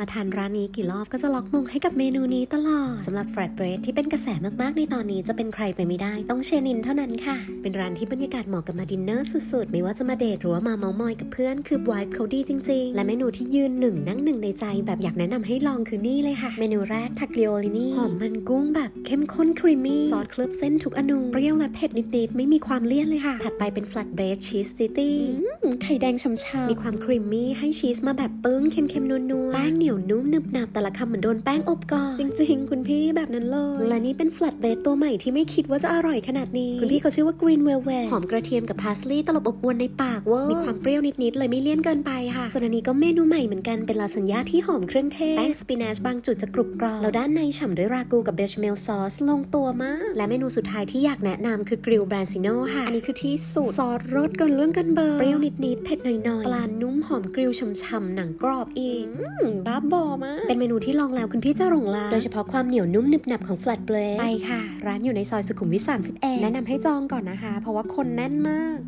มาทานร้านนี้กี่รอบก็จะล็อกมงให้กับเมนูนี้ตลอดสำหรับ flat bread ที่เป็นกระแสมากๆในตอนนี้จะเป็นใครไปไม่ได้ต้องเชนินเท่านั้นค่ะ เป็นร้านที่บรรยากาศเหมาะกับมาดินเนอร์สุดๆ ไม่ว่าจะมาเดทหรือว่ามาเมาท์มอยกับเพื่อนคือวายเขาดีจริงๆ และเมนูที่ยืนหนึ่งนั่งหนึ่งในใจ แบบอยากแนะนำให้ลองคือนี่เลยค่ะ เมนูแรกทักเลีโอลินีหอมมันกุ้งแบบเข้มข้นครีมมี่ซอสเคลือบเส้นทุกอนูเปรี้ยวและเผ็ดนิดๆไม่มีความเลี่ยนเลยค่ะ ถัดไปเป็น flat bread cheese city อืมไข่แดงฉ่ำๆมีความครีมมี่ให้ชีสมาแบบปึ้งเค็มๆนัวๆแป้งเหนียวนุ่มหนึบหนับแต่ละคำเหมือนโดนแป้งอบก่อนจริง ๆ คุณพี่แบบนั้นเลย และนี่เป็น flat bread ตัวใหม่ที่ไม่คิดว่าจะอร่อยขนาดนี้ คุณพี่เขาชื่อว่า green velvet หอมกระเทียมกับพาสลีย์ตลบอบอวนในปากเวอร์มีความเปรี้ยวนิด ๆ เลยไม่เลี่ยนเกินไปค่ะ ส่วนอันนี้ก็เมนูใหม่เหมือนกันเป็นลาซานญ่าที่หอมเครื่องเทศแป้งสปินัชบางจุดจะกรุบกรอบแล้วด้านในฉ่ำด้วยรากูกับเบชเมลซอสลงตัวมากและเมนูสุดท้ายที่อยากแนะนำคือกริลบรานซิโนค่ะอันนี้คือที่สุดซอสรสเกินเรื่องกันเบอร์เปรี้ยวนิดๆเผ็ดหน่อยๆปลานุ่มหอมกริลช่ำๆหนังกรอบอีกอืมบ้าบอมากเป็นเมนูที่ลองแล้วคุณพี่จะหลงลาโดยเฉพาะความเหนียวนุ่มหนึบหนับของ flat bread ไปค่ะ ร้านอยู่ในซอยสุขุมวิท31แนะนำให้จองก่อนนะคะ เพราะว่าคนแน่นมาก